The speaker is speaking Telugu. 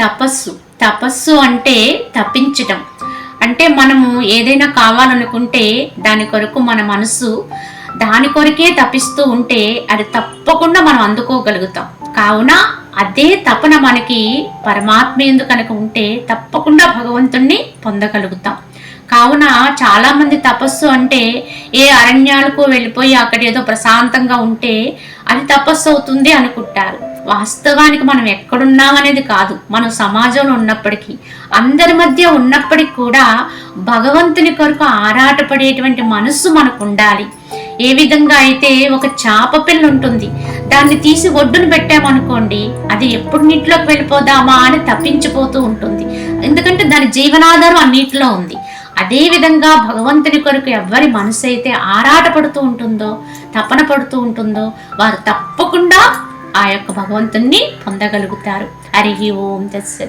తపస్సు. తపస్సు అంటే తప్పించటం. అంటే మనము ఏదైనా కావాలనుకుంటే దాని కొరకు మన మనసు దాని కొరకే తపిస్తూ ఉంటే అది తప్పకుండా మనం అందుకోగలుగుతాం. కావున అదే తపన మనకి పరమాత్మ ఎందు కనుక ఉంటే తప్పకుండా భగవంతుణ్ణి పొందగలుగుతాం. కావున చాలామంది తపస్సు అంటే ఏ అరణ్యాలకు వెళ్ళిపోయి అక్కడ ఏదో ప్రశాంతంగా ఉంటే అది తపస్సు అవుతుంది అనుకుంటారు. వాస్తవానికి మనం ఎక్కడున్నాం అనేది కాదు. మనం సమాజంలో ఉన్నప్పటికీ అందరి మధ్య ఉన్నప్పటికీ కూడా భగవంతుని కొరకు ఆరాటపడేటువంటి మనస్సు మనకు ఉండాలి ఏ విధంగా అయితే ఒక చాప పిల్ల ఉంటుంది దాన్ని తీసి ఒడ్డును పెట్టామనుకోండి అది ఎప్పుడు నీటిలోకి వెళ్ళిపోదామా అని తప్పించిపోతూ ఉంటుంది. ఎందుకంటే దాని జీవనాధారం ఆ నీటిలో ఉంది. అదే విధంగా భగవంతుని కొరకు ఎవరి మనసు అయితే ఆరాటపడుతూ ఉంటుందో తపన పడుతూ ఉంటుందో వారు తప్పకుండా యొక్క భగవంతుణ్ణి పొందగలుగుతారు. హరి ఓం దశ